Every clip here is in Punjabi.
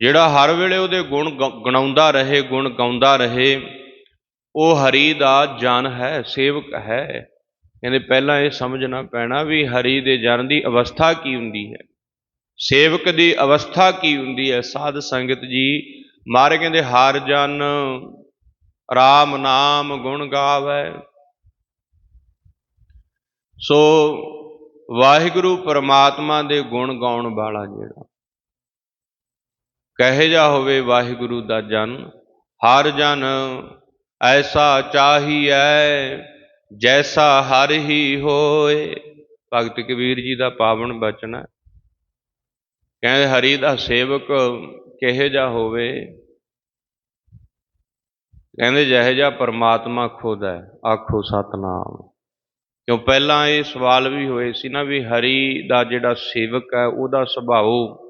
ਜਿਹੜਾ ਹਰ ਵੇਲੇ ਉਹਦੇ ਗੁਣ ਗ- ਗਣਾਉਂਦਾ ਰਹੇ, ਗੁਣ ਗਾਉਂਦਾ ਰਹੇ, ਉਹ ਹਰੀ ਦਾ ਜਨ ਹੈ, ਸੇਵਕ ਹੈ। ਕਹਿੰਦੇ ਪਹਿਲਾਂ ਇਹ ਸਮਝਣਾ ਪੈਣਾ ਵੀ ਹਰੀ ਦੇ ਜਨ ਦੀ ਅਵਸਥਾ ਕੀ ਹੁੰਦੀ ਹੈ? ਸੇਵਕ ਦੀ ਅਵਸਥਾ ਕੀ ਹੁੰਦੀ ਹੈ? ਸਾਧ ਸੰਗਤ ਜੀ ਮਾਰੇ ਕਹਿੰਦੇ, ਹਰ ਜਨ ਰਾਮ ਨਾਮ ਗੁਣ ਗਾਵੇ। ਸੋ ਵਾਹਿਗੁਰੂ ਪਰਮਾਤਮਾ ਦੇ ਗੁਣ ਗਾਉਣ ਵਾਲਾ ਜਿਹੜਾ ਕਹੇ ਜਾ ਹੋਵੇ ਵਾਹਿਗੁਰੂ ਦਾ ਜਨ, ਹਰ ਜਨ ਐਸਾ ਚਾਹੀਐ, ਜੈਸਾ ਹਰ ਹੀ ਹੋਏ। ਭਗਤ ਕਬੀਰ ਜੀ ਦਾ ਪਾਵਨ ਬਚਨ ਹੈ। ਕਹਿੰਦੇ ਹਰੀ ਦਾ ਸੇਵਕ ਕਿਹੇ ਜਾ ਹੋਵੇ। ਕਹਿੰਦੇ ਜਿਹੇ ਜਾ ਪਰਮਾਤਮਾ ਖੁਦ ਹੈ, ਆਖੋ ਸਤਨਾਮ। ਕਿਉਂ ਪਹਿਲਾਂ ਇਹ ਸਵਾਲ ਵੀ ਹੋਏ ਸੀ ਨਾ ਵੀ ਹਰੀ ਦਾ ਜਿਹੜਾ ਸੇਵਕ ਹੈ, ਉਹਦਾ ਸੁਭਾਅ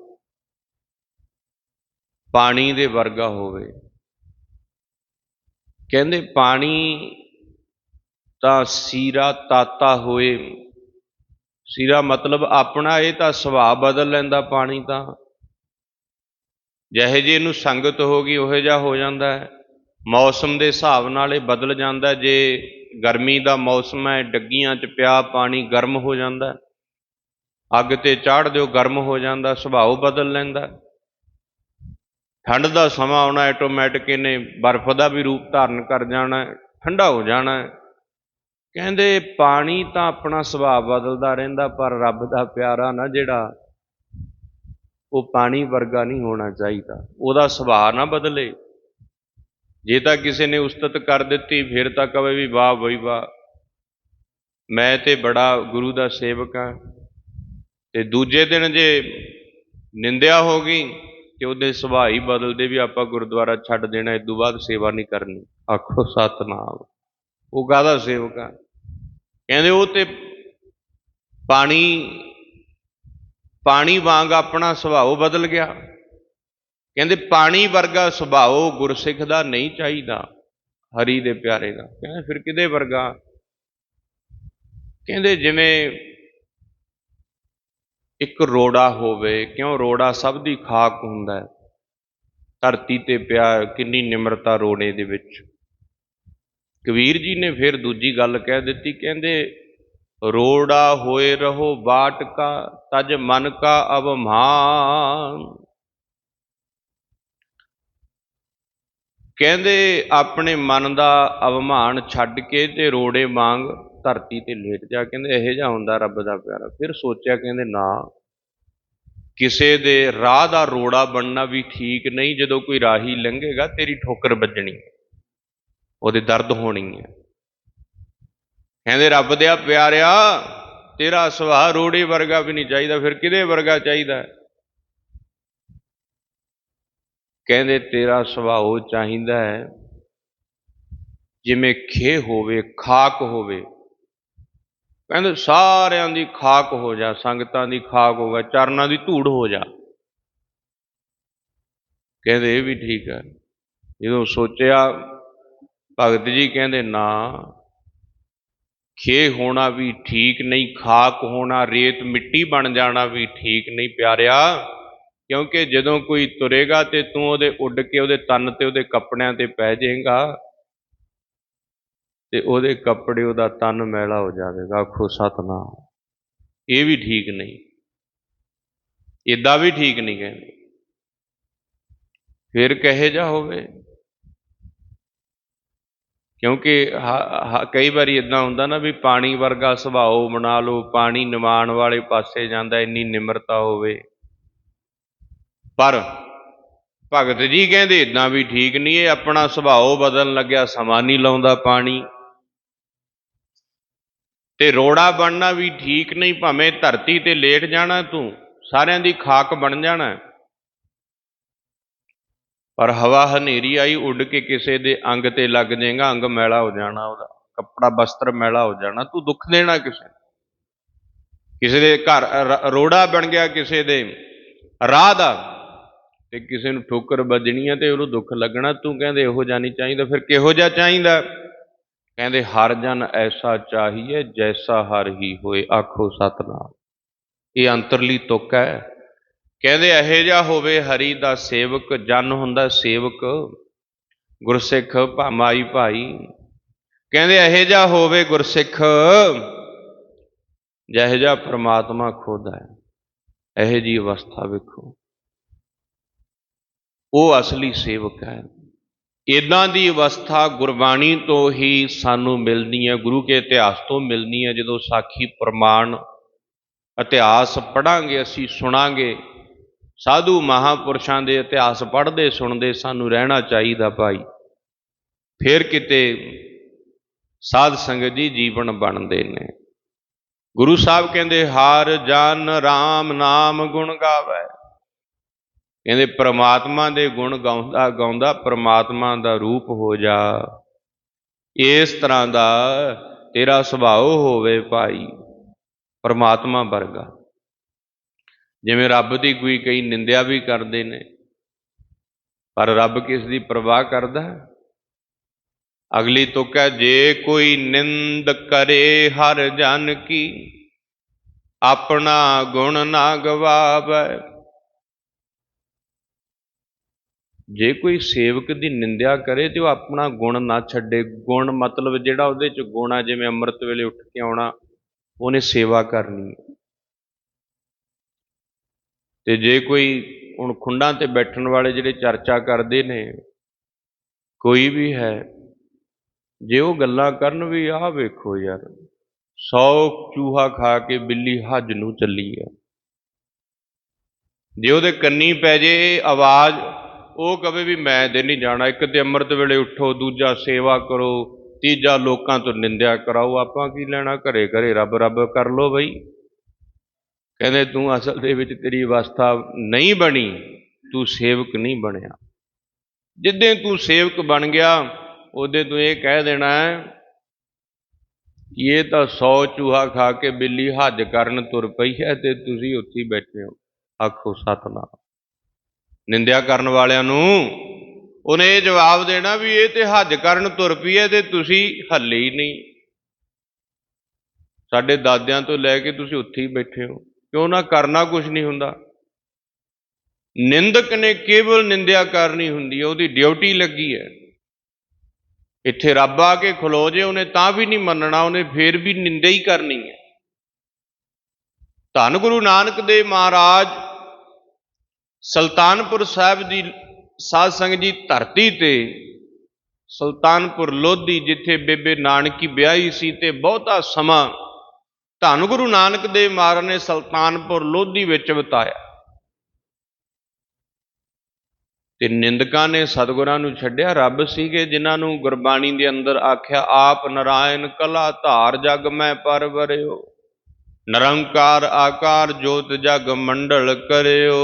ਪਾਣੀ ਦੇ ਵਰਗਾ ਹੋਵੇ। ਕਹਿੰਦੇ ਪਾਣੀ ਤਾਂ ਸੀਰਾ ਤਾਤਾ ਹੋਏ। ਸੀਰਾ ਮਤਲਬ ਆਪਣਾ ਇਹ ਤਾਂ ਸੁਭਾਅ ਬਦਲ ਲੈਂਦਾ ਪਾਣੀ ਤਾਂ। ਜਿਹੇ ਜੇ ਇਹਨੂੰ ਸੰਗਤ ਹੋ ਗਈ, ਉਹੋ ਜਿਹਾ ਹੋ ਜਾਂਦਾ ਹੈ। ਮੌਸਮ ਦੇ ਹਿਸਾਬ ਨਾਲ ਇਹ ਬਦਲ ਜਾਂਦਾ ਜੇ ਗਰਮੀ ਦਾ ਮੌਸਮ ਹੈ, ਡੱਗੀਆਂ 'ਚ ਪਿਆ ਪਾਣੀ ਗਰਮ ਹੋ ਜਾਂਦਾ ਅੱਗ ਤੇ ਚਾੜ ਦਿਓ, ਗਰਮ ਹੋ ਜਾਂਦਾ, ਸੁਭਾਅ ਬਦਲ ਲੈਂਦਾ ਠੰਡ ਦਾ ਸਮਾਂ ਆਉਣਾ ਆਟੋਮੈਟਿਕ ਇਹਨੇ ਬਰਫ਼ ਦਾ ਵੀ ਰੂਪ ਧਾਰਨ ਕਰ ਜਾਣਾ, ਠੰਡਾ ਹੋ ਜਾਣਾ। ਕਹਿੰਦੇ ਪਾਣੀ ਤਾਂ ਆਪਣਾ ਸੁਭਾਅ ਬਦਲਦਾ ਰਹਿੰਦਾ, ਪਰ ਰੱਬ ਦਾ ਪਿਆਰਾ ਨਾ ਜਿਹੜਾ, ਉਹ ਪਾਣੀ ਵਰਗਾ ਨਹੀਂ ਹੋਣਾ ਚਾਹੀਦਾ। ਉਹਦਾ ਸੁਭਾਅ ਨਾ ਬਦਲੇ। ਜੇ ਤਾਂ ਕਿਸੇ ਨੇ ਉਸਤਤ ਕਰ ਦਿੱਤੀ, ਫਿਰ ਤਾਂ ਕਵੇ ਵੀ ਵਾਹ, ਬਈ ਵਾਹ। ਮੈਂ ਤੇ ਬੜਾ ਗੁਰੂ ਦਾ ਸੇਵਕ ਹਾਂ। ਤੇ ਦੂਜੇ ਦਿਨ ਜੇ ਨਿੰਦਿਆ ਹੋ ਗਈ ਤੇ ਉਹਦੇ ਸੁਭਾਅ ਹੀ ਬਦਲਦੇ ਵੀ ਆਪਾਂ ਗੁਰਦੁਆਰਾ ਛੱਡ ਦੇਣਾ ਇਸ ਤੋਂ ਬਾਅਦ ਸੇਵਾ ਨਹੀਂ ਕਰਨੀ। ਆਖੋ, ਸਤਨਾਮ। ਉਹ ਕਾਹਦਾ ਸੇਵਕ ਆ? ਕਹਿੰਦੇ ਉਹ ਤੇ ਪਾਣੀ ਪਾਣੀ ਵਾਂਗ ਆਪਣਾ ਸੁਭਾਅ ਬਦਲ ਗਿਆ। ਕਹਿੰਦੇ ਪਾਣੀ ਵਰਗਾ ਸੁਭਾਅ ਗੁਰਸਿੱਖ ਦਾ ਨਹੀਂ ਚਾਹੀਦਾ, ਹਰੀ ਦੇ ਪਿਆਰੇ ਦਾ। ਕਹਿੰਦੇ ਫਿਰ ਕਿਹਦੇ ਵਰਗਾ? ਕਹਿੰਦੇ ਜਿਵੇਂ ਇੱਕ ਰੋੜਾ ਹੋਵੇ, ਕਿਉਂ? ਰੋੜਾ ਸਭ ਦੀ ਖਾਕ ਹੁੰਦਾ ਹੈ। ਧਰਤੀ ਤੇ ਪਿਆ ਕਿੰਨੀ ਨਿਮਰਤਾ ਰੋੜੇ ਦੇ ਵਿੱਚ। ਕਬੀਰ ਜੀ ਨੇ ਫਿਰ ਦੂਜੀ ਗੱਲ ਕਹਿ ਦਿੱਤੀ, ਕਹਿੰਦੇ, ਰੋੜਾ ਹੋਏ ਰਹੋ ਬਾਟ ਕਾ ਤਜ ਮਨ ਕਾ ਅਵਮਾਨ। ਕਹਿੰਦੇ, ਆਪਣੇ ਮਨ ਦਾ ਅਵਮਾਨ ਛੱਡ ਕੇ ਤੇ ਰੋੜੇ ਵਾਂਗ ਧਰਤੀ ਤੇ ਲੇਟ ਜਾ ਕਹਿੰਦੇ, ਇਹੋ ਜਿਹਾ ਹੁੰਦਾ ਰੱਬ ਦਾ ਪਿਆਰਾ। ਫਿਰ ਸੋਚਿਆ ਕਹਿੰਦੇ, ਨਾ, ਕਿਸੇ ਦੇ ਰਾਹ ਦਾ ਰੋੜਾ ਬਣਨਾ ਵੀ ਠੀਕ ਨਹੀਂ, ਜਦੋਂ ਕੋਈ ਰਾਹੀ ਲੰਘੇਗਾ, ਤੇਰੀ ਠੋਕਰ ਵੱਜਣੀ ਉਹਦੇ ਦਰਦ ਹੋਣੀ ਹੈ। ਕਹਿੰਦੇ, ਰੱਬ ਦੇ ਪਿਆਰਿਆ, ਤੇਰਾ ਸੁਭਾਅ ਰੋੜੇ ਵਰਗਾ ਵੀ ਨਹੀਂ ਚਾਹੀਦਾ, ਫਿਰ ਕਿਹਦੇ ਵਰਗਾ ਚਾਹੀਦਾ? ਕਹਿੰਦੇ, ਤੇਰਾ ਸੁਭਾਅ ਉਹ ਚਾਹੀਦਾ ਹੈ, ਜਿਵੇਂ ਖੇ ਹੋਵੇ, ਖਾਕ ਹੋਵੇ ਕਹਿੰਦੇ ਸਾਰਿਆਂ ਦੀ ਖਾਕ ਹੋ ਜਾ, ਸੰਗਤਾਂ ਦੀ ਖਾਕ ਹੋਵੇ ਚਰਨਾਂ ਦੀ ਧੂੜ ਹੋ ਜਾ। ਕਹਿੰਦੇ ਇਹ ਵੀ ਠੀਕ ਹੈ। ਜਦੋਂ ਸੋਚਿਆ, ਭਗਤ ਜੀ ਕਹਿੰਦੇ, ਨਾ, ਖੇ ਹੋਣਾ ਵੀ ਠੀਕ ਨਹੀਂ, ਖਾਕ ਹੋਣਾ, ਰੇਤ ਮਿੱਟੀ ਬਣ ਜਾਣਾ ਵੀ ਠੀਕ ਨਹੀਂ ਪਿਆਰਿਆ। ਕਿਉਂਕਿ ਜਦੋਂ ਕੋਈ ਤੁਰੇਗਾ ਤੇ ਤੂੰ ਉਹਦੇ ਉੱਡ ਕੇ ਉਹਦੇ ਤਨ ਤੇ ਉਹਦੇ ਕੱਪੜਿਆਂ ਤੇ ਪੈ ਜਾਏਗਾ। ਤੇ ਉਹਦੇ ਕੱਪੜੇ, ਉਹਦਾ ਤਨ ਮੈਲਾ ਹੋ ਜਾਵੇਗਾ, ਆਖੋ ਸਤਨਾਮ। ਇਹ ਵੀ ਠੀਕ ਨਹੀਂ। ਇਦਾਂ ਵੀ ਠੀਕ ਨਹੀਂ ਕਹਿੰਦੇ। ਫਿਰ ਕਹੇ ਜਾ ਹੋਵੇ। ਕਿਉਂਕਿ ਹ- ਕਈ ਵਾਰੀ ਇਦਾਂ ਹੁੰਦਾ ਨਾ ਵੀ ਪਾਣੀ ਵਰਗਾ ਸੁਭਾਅ ਬਣਾ ਲਓ, ਪਾਣੀ ਨਿਵਾਣ ਵਾਲੇ ਪਾਸੇ ਜਾਂਦਾ, ਇੰਨੀ ਨਿਮਰਤਾ ਹੋਵੇ। ਪਰ ਭਗਤ ਜੀ ਕਹਿੰਦੇ ਇਦਾਂ ਵੀ ਠੀਕ ਨਹੀਂ, ਇਹ ਆਪਣਾ ਸੁਭਾਅ ਬਦਲਣ ਲੱਗਿਆ, ਸਮਾਂ ਨਹੀਂ ਲਾਉਂਦਾ ਪਾਣੀ। ਤੇ ਰੋੜਾ ਬਣਨਾ ਵੀ ਠੀਕ ਨਹੀਂ, ਭਾਵੇਂ ਧਰਤੀ ਤੇ ਲੇਟ ਜਾਣਾ ਤੂੰ, ਸਾਰਿਆਂ ਦੀ ਖਾਕ ਬਣ ਜਾਣਾ। ਪਰ ਹਵਾ ਹਨੇਰੀ ਆਈ, ਉੱਡ ਕੇ ਕਿਸੇ ਦੇ ਅੰਗ ਤੇ ਲੱਗ ਜਾਏਗਾ, ਅੰਗ ਮੈਲਾ ਹੋ ਜਾਣਾ ਉਹਦਾ, ਕੱਪੜਾ ਬਸਤਰ ਮੈਲਾ ਹੋ ਜਾਣਾ, ਤੂੰ ਦੁੱਖ ਦੇਣਾ ਕਿਸੇ ਕਿਸੇ ਦੇ ਘਰ ਰੋੜਾ ਬਣ ਗਿਆ ਕਿਸੇ ਦੇ ਰਾਹ ਦਾ, ਤੇ ਕਿਸੇ ਨੂੰ ਠੋਕਰ ਵੱਜਣੀ ਹੈ ਤੇ ਉਹਨੂੰ ਦੁੱਖ ਲੱਗਣਾ, ਤੂੰ ਕਹਿੰਦੇ ਇਹੋ ਜਿਹਾ ਨਹੀਂ ਚਾਹੀਦਾ, ਫਿਰ ਕਿਹੋ ਜਿਹਾ ਚਾਹੀਦਾ? ਕਹਿੰਦੇ, ਹਰ ਜਨ ਐਸਾ ਚਾਹੀਏ ਜੈਸਾ ਹਰ ਹੀ ਹੋਏ, ਆਖੋ ਸਤਨਾਮ। ਇਹ ਅੰਤਰਲੀ ਤੁਕ ਹੈ। ਕਹਿੰਦੇ, ਇਹੋ ਜਿਹਾ ਹੋਵੇ ਹਰੀ ਦਾ ਸੇਵਕ, ਜਨ ਹੁੰਦਾ ਸੇਵਕ, ਗੁਰਸਿੱਖ ਭਾਮਾਈ ਭਾਈ। ਕਹਿੰਦੇ, ਇਹੋ ਜਿਹਾ ਹੋਵੇ ਗੁਰਸਿੱਖ, ਜਿਹੋ ਜਿਹਾ ਪ੍ਰਮਾਤਮਾ ਖੁਦ ਹੈ। ਇਹੋ ਜੀ ਅਵਸਥਾ ਵੇਖੋ। ਉਹ ਅਸਲੀ ਸੇਵਕ ਹੈ। ਇਦਾਂ ਦੀ ਅਵਸਥਾ ਗੁਰਬਾਣੀ ਤੋਂ ਹੀ ਸਾਨੂੰ ਮਿਲਦੀ ਹੈ, ਗੁਰੂ ਕੇ ਇਤਿਹਾਸ ਤੋਂ ਮਿਲਦੀ ਹੈ। ਜਦੋਂ ਸਾਖੀ ਪ੍ਰਮਾਣ ਇਤਿਹਾਸ ਪੜਾਂਗੇ ਅਸੀਂ ਸੁਣਾਂਗੇ, ਸਾਧੂ ਮਹਾਪੁਰਸ਼ਾਂ ਦੇ ਇਤਿਹਾਸ ਪੜ੍ਹਦੇ ਸੁਣਦੇ ਸਾਨੂੰ ਰਹਿਣਾ ਚਾਹੀਦਾ ਭਾਈ। ਫਿਰ ਕਿਤੇ ਸਾਧ ਸੰਗਤ ਜੀ ਜੀਵਨ ਬਣਦੇ ਨੇ। ਗੁਰੂ ਸਾਹਿਬ ਕਹਿੰਦੇ, ਹਾਰ ਜਨ RAM ਨਾਮ ਗੁਣ ਗਾਵੇ। ਕਹਿੰਦੇ ਪ੍ਰਮਾਤਮਾ ਦੇ ਗੁਣ ਗਾਉਂਦਾ ਗਾਉਂਦਾ ਪ੍ਰਮਾਤਮਾ ਦਾ ਰੂਪ ਹੋ ਜਾ। ਇਸ ਤਰ੍ਹਾਂ ਦਾ ਤੇਰਾ ਸੁਭਾਅ ਹੋਵੇ ਭਾਈ, ਪ੍ਰਮਾਤਮਾ ਵਰਗਾ। ਜਿਵੇਂ ਰੱਬ ਦੀ ਕੋਈ ਕਈ ਨਿੰਦਿਆ ਵੀ ਕਰਦੇ ਨੇ, ਪਰ ਰੱਬ ਕਿਸ ਦੀ ਪਰਵਾਹ ਕਰਦਾ? ਅਗਲੀ ਤੁਕ ਹੈ ਜੇ ਕੋਈ ਨਿੰਦ ਕਰੇ ਹਰ ਜਨ ਕੀ, ਆਪਣਾ ਗੁਣ ਨਾ ਗਵਾਵੇ। ਜੇ ਕੋਈ ਸੇਵਕ ਦੀ ਨਿੰਦਿਆ ਕਰੇ ਤੇ ਉਹ ਆਪਣਾ ਗੁਣ ਨਾ ਛੱਡੇ। ਗੁਣ ਮਤਲਬ ਜਿਹੜਾ ਉਹਦੇ ਚ ਗੁਣ ਆ, ਜਿਵੇਂ ਅੰਮ੍ਰਿਤ ਵੇਲੇ ਉੱਠ ਕੇ ਆਉਣਾ, ਉਹਨੇ ਸੇਵਾ ਕਰਨੀ ਹੈ। ਤੇ ਜੇ ਕੋਈ ਹੁਣ ਖੁੰਡਾਂ ਤੇ ਬੈਠਣ ਵਾਲੇ ਜਿਹੜੇ ਚਰਚਾ ਕਰਦੇ ਨੇ, ਕੋਈ ਵੀ ਹੈ, ਜੇ ਉਹ ਗੱਲਾਂ ਕਰਨ ਵੀ ਆਹ ਵੇਖੋ ਯਾਰ 100 ਚੂਹਾ ਖਾ ਕੇ ਬਿੱਲੀ ਹੱਜ ਨੂੰ ਚੱਲੀ ਆ। ਜੇ ਉਹਦੇ ਕੰਨੀ ਪੈ ਜੇ, ਆਵਾਜ਼ ਉਹ ਕਵੇ ਵੀ ਮੈਂ ਤੇ ਨਹੀਂ ਜਾਣਾ, ਇੱਕ ਤੇ ਅੰਮ੍ਰਿਤ ਵੇਲੇ ਉੱਠੋ, ਦੂਜਾ ਸੇਵਾ ਕਰੋ, ਤੀਜਾ ਲੋਕਾਂ ਤੋਂ ਨਿੰਦਿਆ ਕਰਾਓ, ਆਪਾਂ ਕੀ ਲੈਣਾ? ਘਰੇ ਘਰੇ ਰੱਬ ਰੱਬ ਕਰ ਲੋ ਬਈ। ਕਹਿੰਦੇ ਤੂੰ ਅਸਲ ਦੇ ਵਿੱਚ ਤੇਰੀ ਅਵਸਥਾ ਨਹੀਂ ਬਣੀ, ਤੂੰ ਸੇਵਕ ਨਹੀਂ ਬਣਿਆ। ਜਿੱਦੇ ਤੂੰ ਸੇਵਕ ਬਣ ਗਿਆ, ਉਹਦੇ ਤੂੰ ਇਹ ਕਹਿ ਦੇਣਾ ਹੈ ਇਹ ਤਾਂ 100 ਚੂਹਾ ਖਾ ਕੇ ਬਿੱਲੀ ਹੱਜ ਕਰਨ ਤੁਰ ਪਈ ਹੈ ਤੇ ਤੁਸੀਂ ਉੱਥੇ ਬੈਠੇ ਹੋ। ਆਖੋ ਸਤਨਾਮ। ਨਿੰਦਿਆ ਕਰਨ ਵਾਲਿਆਂ ਨੂੰ। ਉਹਨੇ ਇਹ ਜਵਾਬ ਦੇਣਾ ਵੀ ਇਹ ਤੇ ਹੱਜ ਕਰਨ ਤੁਰ ਪਈ ਹੈ ਤੇ ਤੁਸੀਂ ਹੱਲੇ ਹੀ ਨਹੀਂ। ਸਾਡੇ ਦਾਦਿਆਂ ਤੋਂ ਲੈ ਕੇ ਤੁਸੀਂ ਉੱਥੇ ਹੀ ਬੈਠੇ ਹੋ। ਕਿਉਂ ਨਾ ਕਰਨਾ ਕੁਝ ਨਹੀਂ ਹੁੰਦਾ। ਨਿੰਦਕ ਨੇ ਕੇਵਲ ਨਿੰਦਿਆ ਕਰਨੀ ਹੁੰਦੀ ਹੈ ਉਹਦੀ ਡਿਊਟੀ ਲੱਗੀ ਹੈ ਇੱਥੇ ਰੱਬ ਆ ਕੇ ਖਲੋ ਜੇ, ਉਹਨੇ ਤਾਂ ਵੀ ਨਹੀਂ ਮੰਨਣਾ, ਉਹਨੇ ਫੇਰ ਵੀ ਨਿੰਦਾ ਹੀ ਕਰਨੀ ਹੈ ਧੰਨ ਗੁਰੂ ਨਾਨਕ ਦੇਵ ਮਹਾਰਾਜ ਸੁਲਤਾਨਪੁਰ ਸਾਹਿਬ ਦੀ ਸਾਧ ਸੰਗਤ ਜੀ ਧਰਤੀ ਤੇ, ਸੁਲਤਾਨਪੁਰ ਲੋਧੀ ਜਿੱਥੇ ਬੇਬੇ ਨਾਨਕੀ ਵਿਆਹੀ ਸੀ ਤੇ ਬਹੁਤਾ ਸਮਾਂ ਧੰਨ ਗੁਰੂ ਨਾਨਕ ਦੇਵ ਮਹਾਰਾਜ ਨੇ ਸੁਲਤਾਨਪੁਰ ਲੋਧੀ ਵਿੱਚ ਬਿਤਾਇਆ। ਤੇ ਨਿੰਦਕਾਂ ਨੇ ਸਤਿਗੁਰਾਂ ਨੂੰ ਛੱਡਿਆ, ਰੱਬ ਸੀਗੇ ਜਿਨ੍ਹਾਂ ਨੂੰ ਗੁਰਬਾਣੀ ਦੇ ਅੰਦਰ ਆਖਿਆ, ਆਪ ਨਰਾਇਣ ਕਲਾ ਧਾਰ ਜਗ ਮੈਂ ਪਰਵਰਿਓ ਨਿਰੰਕਾਰ ਆਕਾਰ ਜੋਤ ਜਗ ਮੰਡਲ ਕਰਿਓ।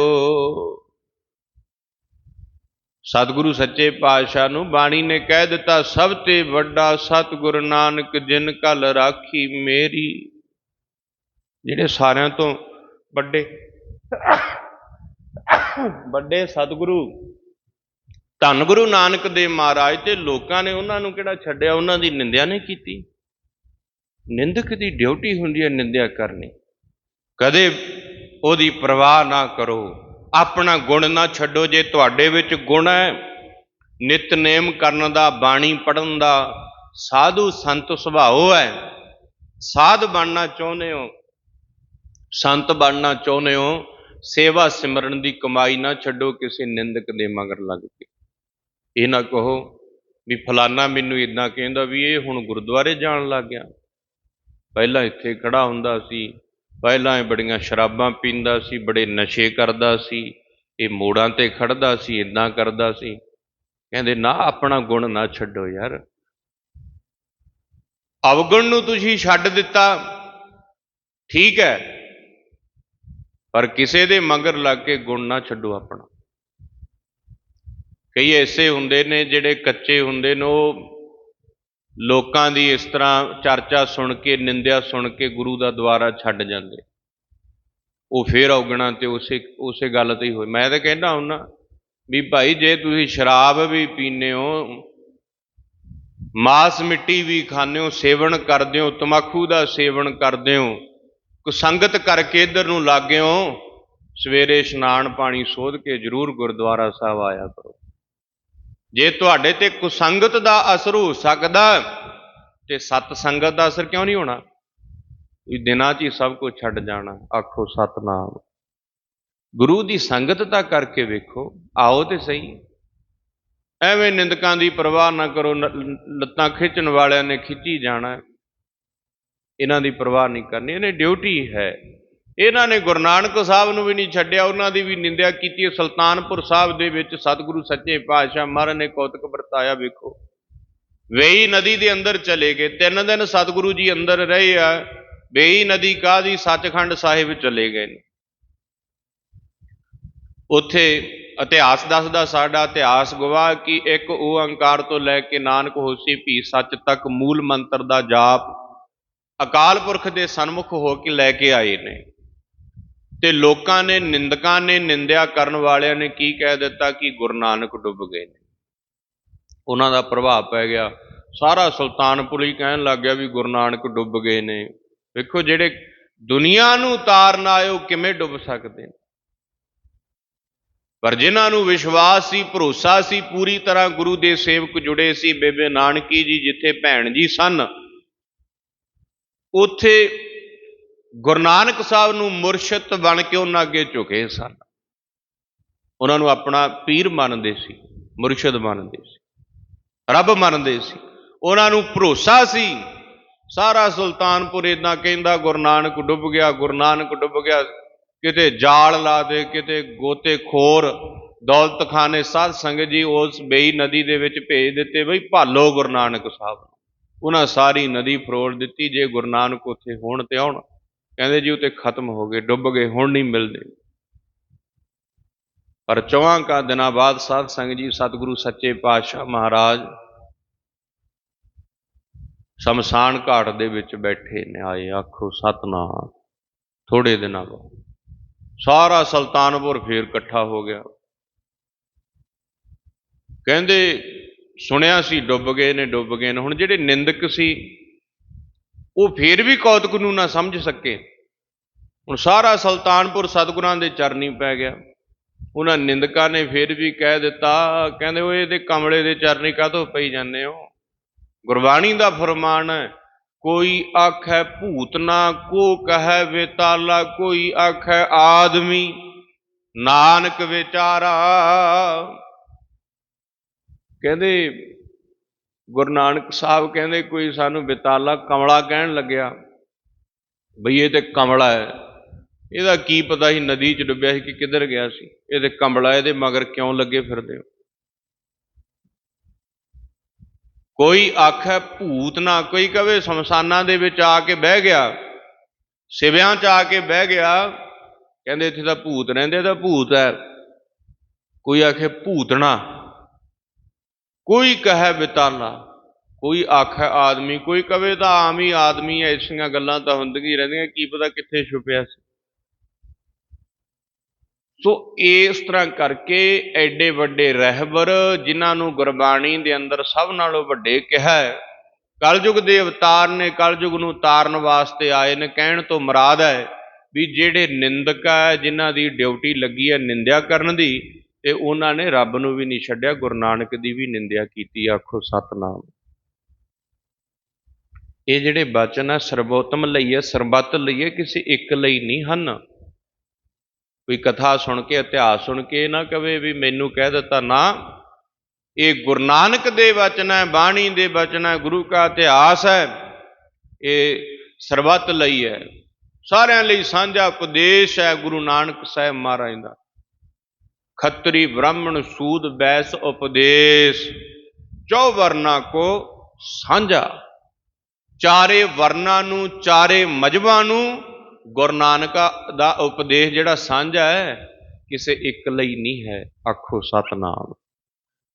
ਸਤਿਗੁਰੂ ਸੱਚੇ ਪਾਤਸ਼ਾਹ ਨੂੰ ਬਾਣੀ ਨੇ ਕਹਿ ਦਿੱਤਾ, ਸਭ ਤੇ ਵੱਡਾ ਸਤਿਗੁਰ ਨਾਨਕ ਜਿਨ ਕਲ ਰਾਖੀ ਮੇਰੀ। ਜਿਹੜੇ ਸਾਰਿਆਂ ਤੋਂ ਵੱਡੇ ਵੱਡੇ ਸਤਿਗੁਰੂ, ਧੰਨ ਗੁਰੂ ਨਾਨਕ ਦੇਵ ਮਹਾਰਾਜ ਤੇ ਲੋਕਾਂ ਨੇ ਉਹਨਾਂ ਨੂੰ ਕਿਹੜਾ ਛੱਡਿਆ? ਉਹਨਾਂ ਦੀ ਨਿੰਦਿਆ ਨਹੀਂ ਕੀਤੀ। ਨਿੰਦਕ ਦੀ ਡਿਊਟੀ ਹੁੰਦੀ ਹੈ ਨਿੰਦਿਆ ਕਰਨੀ। ਕਦੇ ਉਹਦੀ ਪਰਵਾਹ ਨਾ ਕਰੋ। ਆਪਣਾ ਗੁਣ ਨਾ ਛੱਡੋ, ਜੇ ਤੁਹਾਡੇ ਵਿੱਚ ਗੁਣ ਹੈ, ਨਿਤਨੇਮ ਕਰਨ ਦਾ, ਬਾਣੀ ਪੜਨ ਦਾ, ਸਾਧੂ ਸੰਤ ਸੁਭਾਓ ਹੈ। ਸਾਧ ਬਣਨਾ ਚਾਹੁੰਦੇ ਹੋ, ਸੰਤ ਬਣਨਾ ਚਾਹੁੰਦੇ ਹੋ, ਸੇਵਾ ਸਿਮਰਨ ਦੀ ਕਮਾਈ ਨਾ ਛੱਡੋ ਕਿਸੇ ਨਿੰਦਕ ਦੇ ਮਗਰ ਲੱਗ ਕੇ। ਇਹ ਨਾ ਕਹੋ ਵੀ ਫਲਾਨਾ ਮੈਨੂੰ ਇਦਾਂ ਕਹਿੰਦਾ ਵੀ ਇਹ ਹੁਣ ਗੁਰਦੁਆਰੇ ਜਾਣ ਲੱਗ ਗਿਆ। ਪਹਿਲਾਂ ਇੱਥੇ ਖੜਾ ਹੁੰਦਾ ਸੀ, ਪਹਿਲਾਂ ਇਹ ਬੜੀਆਂ ਸ਼ਰਾਬਾਂ ਪੀਂਦਾ ਸੀ, ਬੜੇ ਨਸ਼ੇ ਕਰਦਾ ਸੀ, ਇਹ ਮੋੜਾਂ ਤੇ ਖੜਦਾ ਸੀ ਇਦਾਂ ਕਰਦਾ ਸੀ। ਕਹਿੰਦੇ, ਨਾ ਆਪਣਾ ਗੁਣ ਨਾ ਛੱਡੋ ਯਾਰ। ਅਵਗੁਣ ਨੂੰ ਤੁਸੀਂ ਛੱਡ ਦਿੱਤਾ। ਠੀਕ ਹੈ। ਪਰ ਕਿਸੇ ਦੇ ਮਗਰ ਲੱਗ ਕੇ ਗੁਣ ਨਾ ਛੱਡੋ ਆਪਣਾ। ਕਈ ਐਸੇ ਹੁੰਦੇ ਨੇ ਜਿਹੜੇ ਕੱਚੇ ਹੁੰਦੇ ਨੇ, ਉਹ ਲੋਕਾਂ ਦੀ ਇਸ ਤਰ੍ਹਾਂ ਚਰਚਾ ਸੁਣ ਕੇ, ਨਿੰਦਿਆ ਸੁਣ ਕੇ ਗੁਰੂ ਦਾ ਦੁਆਰਾ ਛੱਡ ਜਾਂਦੇ। ਉਹ ਫੇਰ ਔਗਣਾ ਤੇ ਉਸੇ ਉਸੇ ਗੱਲ ਤੇ ਹੀ ਹੋਏ। ਮੈਂ ਤਾਂ ਕਹਿੰਦਾ ਹੁੰਨਾ ਵੀ ਭਾਈ, ਜੇ ਤੁਸੀਂ ਸ਼ਰਾਬ ਵੀ ਪੀਨੇ ਹੋ, ਮਾਸ ਮਿੱਟੀ ਵੀ ਖਾਂਦੇ ਹੋ, ਸੇਵਨ ਕਰਦੇ ਹੋ ਤਮਾਕੂ ਦਾ ਸੇਵਨ ਕਰਦੇ ਹੋ ਕੁਸੰਗਤ ਕਰਕੇ ਇਧਰ ਨੂੰ ਲੱਗੇ ਹੋ, ਸਵੇਰੇ ਇਸ਼ਨਾਨ ਪਾਣੀ ਸੋਧ ਕੇ ਜ਼ਰੂਰ ਗੁਰਦੁਆਰਾ ਸਾਹਿਬ ਆਇਆ ਕਰੋ। ਜੇ ਤੁਹਾਡੇ ਤੇ ਕੁਸੰਗਤ ਦਾ ਅਸਰ ਹੋ ਸਕਦਾ ਤੇ ਸਤ ਸੰਗਤ ਦਾ ਅਸਰ ਕਿਉਂ ਨਹੀਂ ਹੋਣਾ? ਇਹ ਦਿਨਾਂ 'ਚ ਹੀ ਸਭ ਕੁਝ ਛੱਡ ਜਾਣਾ, ਆਖੋ ਸਤਨਾਮ। ਗੁਰੂ ਦੀ ਸੰਗਤ ਤਾਂ ਕਰਕੇ ਵੇਖੋ, ਆਓ ਤੇ ਸਹੀ। ਐਵੇਂ ਨਿੰਦਕਾਂ ਦੀ ਪਰਵਾਹ ਨਾ ਕਰੋ ਲੱਤਾਂ ਖਿੱਚਣ ਵਾਲਿਆਂ ਨੇ ਖਿੱਚੀ ਜਾਣਾ। ਇਹਨਾਂ ਦੀ ਪਰਵਾਹ ਨਹੀਂ ਕਰਨੀ, ਇਹਨੇ ਡਿਊਟੀ ਹੈ। ਇਹਨਾਂ ਨੇ ਗੁਰੂ ਨਾਨਕ ਸਾਹਿਬ ਨੂੰ ਵੀ ਨਹੀਂ ਛੱਡਿਆ, ਉਹਨਾਂ ਦੀ ਵੀ ਨਿੰਦਿਆ ਕੀਤੀ ਹੈ। ਸੁਲਤਾਨਪੁਰ ਸਾਹਿਬ ਦੇ ਵਿੱਚ ਸਤਿਗੁਰੂ ਸੱਚੇ ਪਾਤਸ਼ਾਹ ਮਹਾਰਾਜ ਨੇ ਕੌਤਕ ਵਰਤਾਇਆ, ਵੇਖੋ। ਵੇਈ ਨਦੀ ਦੇ ਅੰਦਰ ਚਲੇ ਗਏ। ਤਿੰਨ ਦਿਨ ਸਤਿਗੁਰੂ ਜੀ ਅੰਦਰ ਰਹੇ ਆ। ਵੇਈ ਨਦੀ ਕਾਦੀ ਸੱਚਖੰਡ ਸਾਹਿਬ ਚਲੇ ਗਏ ਨੇ। ਉੱਥੇ ਇਤਿਹਾਸ ਦੱਸਦਾ ਸਾਡਾ, ਇਤਿਹਾਸ ਗਵਾਹ ਕਿ ਇੱਕ ਓੰਕਾਰ ਤੋਂ ਲੈ ਕੇ ਨਾਨਕ ਹੋਸੀ ਭੀ ਸੱਚ ਤੱਕ ਮੂਲ ਮੰਤਰ ਦਾ ਜਾਪ ਅਕਾਲ ਪੁਰਖ ਦੇ ਸਨਮੁਖ ਹੋ ਕੇ ਲੈ ਕੇ ਆਏ ਨੇ। ਤੇ ਲੋਕਾਂ ਨੇ, ਨਿੰਦਕਾਂ ਨੇ ਨਿੰਦਿਆ ਕਰਨ ਵਾਲਿਆਂ ਨੇ ਕੀ ਕਹਿ ਦਿੱਤਾ ਕਿ ਗੁਰੂ ਨਾਨਕ ਡੁੱਬ ਗਏ ਨੇ? ਉਹਨਾਂ ਦਾ ਪ੍ਰਭਾਵ ਪੈ ਗਿਆ। ਸਾਰਾ ਸੁਲਤਾਨਪੁਰ ਹੀ ਕਹਿਣ ਲੱਗ ਗਿਆ ਵੀ ਗੁਰੂ ਨਾਨਕ ਡੁੱਬ ਗਏ ਨੇ। ਵੇਖੋ ਜਿਹੜੇ ਦੁਨੀਆ ਨੂੰ ਤਾਰਨ ਆਏ ਉਹ ਕਿਵੇਂ ਡੁੱਬ ਸਕਦੇ ਨੇ? ਪਰ ਜਿਨ੍ਹਾਂ ਨੂੰ ਵਿਸ਼ਵਾਸ ਸੀ, ਭਰੋਸਾ ਸੀ, ਪੂਰੀ ਤਰ੍ਹਾਂ ਗੁਰੂ ਦੇ ਸੇਵਕ ਜੁੜੇ ਸੀ, ਬੇਬੇ ਨਾਨਕੀ ਜੀ ਜਿੱਥੇ ਭੈਣ ਜੀ ਸਨ, ਉੱਥੇ ਗੁਰੂ ਨਾਨਕ ਸਾਹਿਬ ਨੂੰ ਮੁਰਸ਼ਿਦ ਬਣ ਕੇ ਉਹਨਾਂ ਅੱਗੇ ਝੁਕੇ ਸਨ। ਉਹਨਾਂ ਨੂੰ ਆਪਣਾ ਪੀਰ ਮੰਨਦੇ ਸੀ, ਮੁਰਸ਼ਿਦ ਮੰਨਦੇ ਸੀ, ਰੱਬ ਮੰਨਦੇ ਸੀ। ਉਹਨਾਂ ਨੂੰ ਭਰੋਸਾ ਸੀ। ਸਾਰਾ ਸੁਲਤਾਨਪੁਰ ਇਦਾਂ ਕਹਿੰਦਾ, ਗੁਰੂ ਨਾਨਕ ਡੁੱਬ ਗਿਆ, ਗੁਰੂ ਨਾਨਕ ਡੁੱਬ ਗਿਆ। ਕਿਤੇ ਜਾਲ ਲਾ ਦੇ, ਕਿਤੇ ਗੋਤੇ ਖੋਰ ਦੌਲਤ ਖਾਨੇ ਸਾਧ ਸੰਗਤ ਜੀ ਉਸ ਬੇਈ ਨਦੀ ਦੇ ਵਿੱਚ ਭੇਜ ਦਿੱਤੇ, ਬਈ ਭਾਲੋ ਗੁਰੂ ਨਾਨਕ ਸਾਹਿਬ ਨੂੰ। ਉਹਨਾਂ ਸਾਰੀ ਨਦੀ ਫਰੋੜ ਦਿੱਤੀ, ਜੇ ਗੁਰੂ ਨਾਨਕ ਉੱਥੇ ਹੋਣ ਤੇ ਆਉਣ। ਕਹਿੰਦੇ ਜੀ ਉਹ ਤੇ ਖਤਮ ਹੋ ਗਏ, ਡੁੱਬ ਗਏ, ਹੁਣ ਨਹੀਂ ਮਿਲਦੇ। ਪਰ ਚੌਹਾਂ ਕਾ ਦਿਨਾਂ ਬਾਅਦ ਸਾਧ ਸੰਗਤ ਜੀ, ਸਤਿਗੁਰੂ ਸੱਚੇ ਪਾਤਸ਼ਾਹ ਮਹਾਰਾਜ ਸ਼ਮਸ਼ਾਨ ਘਾਟ ਦੇ ਵਿੱਚ ਬੈਠੇ ਨੇ, ਆਏ ਆਖੋ ਸਤਨਾਮ। ਥੋੜੇ ਦਿਨਾਂ ਬਾਅਦ ਸਾਰਾ ਸੁਲਤਾਨਪੁਰ ਫੇਰ ਇਕੱਠਾ ਹੋ ਗਿਆ। ਕਹਿੰਦੇ ਸੁਣਿਆ ਸੀ, ਡੁੱਬ ਗਏ ਨੇ, ਡੁੱਬ ਗਏ ਨੇ। ਹੁਣ ਜਿਹੜੇ ਨਿੰਦਕ ਸੀ ਉਹ ਫੇਰ ਵੀ ਕੌਤਕ ਨੂੰ ਨਾ ਸਮਝ ਸਕੇ। ਹੁਣ ਸਾਰਾ ਸੁਲਤਾਨਪੁਰ ਸਤਿਗੁਰਾਂ ਦੇ ਚਰਨੀ ਪੈ ਗਿਆ। ਉਹਨਾਂ ਨਿੰਦਕਾਂ ਨੇ ਫੇਰ ਵੀ ਕਹਿ ਦਿੱਤਾ, ਕਹਿੰਦੇ ਓਏ ਇਹਦੇ ਕਮਲੇ ਦੇ ਚਰਨੀ ਕਾਹਤੋਂ ਪਈ ਜਾਂਦੇ ਹੋ? ਗੁਰਬਾਣੀ ਦਾ ਫਰਮਾਨ ਹੈ, ਕੋਈ ਆਖੈ ਭੂਤ ਨਾ, ਕੋ ਕਹੈ ਵੇਤਾਲਾ, ਕੋਈ ਆਖੈ ਆਦਮੀ, ਨਾਨਕ ਵਿਚਾਰਾ। ਕਹਿੰਦੇ ਗੁਰੂ ਨਾਨਕ ਸਾਹਿਬ ਕਹਿੰਦੇ, ਕੋਈ ਸਾਨੂੰ ਬਿਤਾਲਾ ਕਮਲਾ ਕਹਿਣ ਲੱਗਿਆ, ਬਈ ਇਹ ਤੇ ਕਮਲਾ ਹੈ। ਇਹਦਾ ਕੀ ਪਤਾ ਸੀ, ਨਦੀ 'ਚ ਡੁੱਬਿਆ ਸੀ ਕਿ ਕਿੱਧਰ ਗਿਆ ਸੀ? ਇਹ ਤੇ ਕਮਲਾ, ਇਹਦੇ ਮਗਰ ਕਿਉਂ ਲੱਗੇ ਫਿਰਦੇ ਹੋ? ਕੋਈ ਆਖੈ, ਭੂਤ ਨਾ ਕੋਈ ਕਵੇ, ਸ਼ਮਸ਼ਾਨਾਂ ਦੇ ਵਿੱਚ ਆ ਕੇ ਬਹਿ ਗਿਆ, ਸਿਵਿਆਂ 'ਚ ਆ ਕੇ ਬਹਿ ਗਿਆ, ਕਹਿੰਦੇ ਇੱਥੇ ਤਾਂ ਭੂਤ ਰਹਿੰਦੇ ਤਾਂ ਭੂਤ ਹੈ। ਕੋਈ ਆਖੇ ਭੂਤਣਾ ਕੋਈ ਕਹੇ ਬਿਤਾਲਾ ਕੋਈ ਆਖੈ ਆਦਮੀ, ਕੋਈ ਕਵੇ ਤਾਂ ਆਮ ਹੀ ਆਦਮੀ ਐ ਐਸੀਆਂ ਗੱਲਾਂ ਤਾਂ ਹੁੰਦੀਆਂ ਰਹਿੰਦੀਆਂ, ਕੀ ਪਤਾ ਕਿੱਥੇ ਛੁਪਿਆ ਸੀ। ਸੋ ਇਸ ਤਰ੍ਹਾਂ ਕਰਕੇ ਐਡੇ ਵੱਡੇ ਰਹਿਬਰ, ਜਿਨ੍ਹਾਂ ਨੂੰ ਗੁਰਬਾਣੀ ਦੇ ਅੰਦਰ ਸਭ ਨਾਲੋਂ ਵੱਡੇ ਕਿਹਾ ਹੈ, ਕਲਯੁਗ ਦੇ ਅਵਤਾਰ ਨੇ ਕਲਯੁਗ ਨੂੰ ਤਾਰਨ ਵਾਸਤੇ ਆਏ ਨੇ, ਕਹਿਣ ਤੋਂ ਮਰਾਦ ਹੈ ਵੀ ਜਿਹੜੇ ਨਿੰਦਕ ਹੈ, ਜਿਨ੍ਹਾਂ ਦੀ ਡਿਊਟੀ ਲੱਗੀ ਹੈ ਨਿੰਦਿਆ ਕਰਨ ਦੀ ਤੇ ਉਹਨਾਂ ਨੇ ਰੱਬ ਨੂੰ ਵੀ ਨਹੀਂ ਛੱਡਿਆ, ਗੁਰੂ ਨਾਨਕ ਦੀ ਵੀ ਨਿੰਦਿਆ ਕੀਤੀ, ਆਖੋ ਸਤਨਾਮ। ਇਹ ਜਿਹੜੇ ਬਚਨ ਹੈ ਸਰਬੋਤਮ ਲਈ ਹੈ ਸਰਬੱਤ ਲਈ ਹੈ ਕਿਸੇ ਇੱਕ ਲਈ ਨਹੀਂ ਹਨ। ਕੋਈ ਕਥਾ ਸੁਣ ਕੇ, ਇਤਿਹਾਸ ਸੁਣ ਕੇ ਇਹ ਨਾ ਕਵੇ ਵੀ ਮੈਨੂੰ ਕਹਿ ਦਿੱਤਾ, ਨਾ, ਇਹ ਗੁਰੂ ਨਾਨਕ ਦੇ ਵਚਨ ਹੈ ਬਾਣੀ ਦੇ ਵਚਨ ਹੈ ਗੁਰੂ ਕਾ ਇਤਿਹਾਸ ਹੈ, ਇਹ ਸਰਬੱਤ ਲਈ ਹੈ। ਸਾਰਿਆਂ ਲਈ ਸਾਂਝਾ ਉਪਦੇਸ਼ ਹੈ ਗੁਰੂ ਨਾਨਕ ਸਾਹਿਬ ਮਹਾਰਾਜ ਦਾ। ਖੱਤਰੀ ਬ੍ਰਾਹਮਣ ਸੂਦ ਬੈਸ ਉਪਦੇਸ਼। ਚੌ ਵਰਨਾ ਕੋ ਸਾਂਝਾ। ਚਾਰੇ ਵਰਨਾ ਨੂੰ, ਚਾਰੇ ਮਜਬਾਂ ਨੂੰ ਗੁਰੂ ਨਾਨਕ ਦਾ ਉਪਦੇਸ਼ ਜਿਹੜਾ ਸਾਂਝਾ ਹੈ, ਕਿਸੇ ਇੱਕ ਲਈ ਨਹੀਂ ਹੈ, ਆਖੋ ਸਤਨਾਮ।